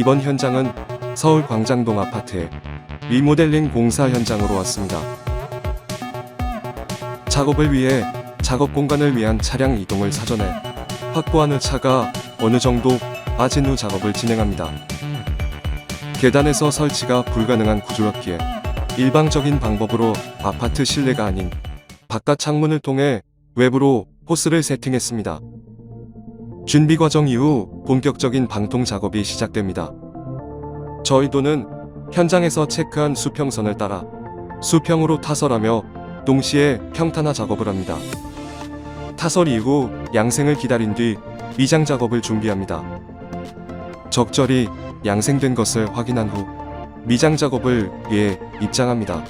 이번 현장은 서울 광장동 아파트의 리모델링 공사 현장으로 왔습니다. 작업을 위해 작업 공간을 위한 차량 이동을 사전에 확보한 후 차가 어느 정도 빠진 후 작업을 진행합니다. 계단에서 설치가 불가능한 구조였기에 일방적인 방법으로 아파트 실내가 아닌 바깥 창문을 통해 외부로 호스를 세팅했습니다. 준비 과정 이후 본격적인 방통 작업이 시작됩니다. 저희도는 현장에서 체크한 수평선을 따라 수평으로 타설하며 동시에 평탄화 작업을 합니다. 타설 이후 양생을 기다린 뒤 미장 작업을 준비합니다. 적절히 양생된 것을 확인한 후 미장 작업을 위해 입장합니다.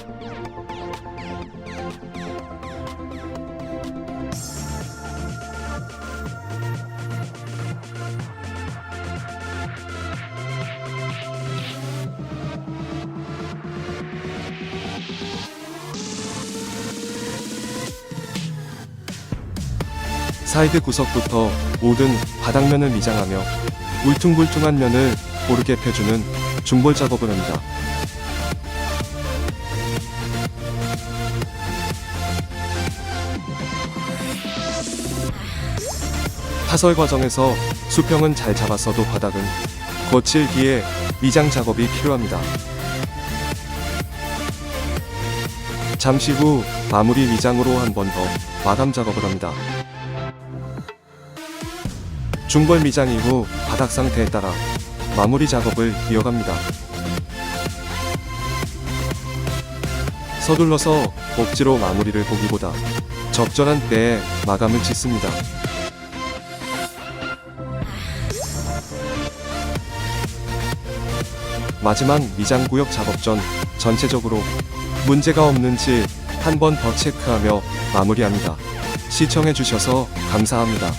사이드 구석부터 모든 바닥면을 미장하며 울퉁불퉁한 면을 고르게 펴주는 중볼 작업을 합니다. 타설 과정에서 수평은 잘 잡았어도 바닥은 거칠기에 미장 작업이 필요합니다. 잠시 후 마무리 미장으로 한 번 더 마감 작업을 합니다. 중벌 미장 이후 바닥 상태에 따라 마무리 작업을 이어갑니다. 서둘러서 억지로 마무리를 보기보다 적절한 때에 마감을 짓습니다. 마지막 미장 구역 작업 전 전체적으로 문제가 없는지 한 번 더 체크하며 마무리합니다. 시청해주셔서 감사합니다.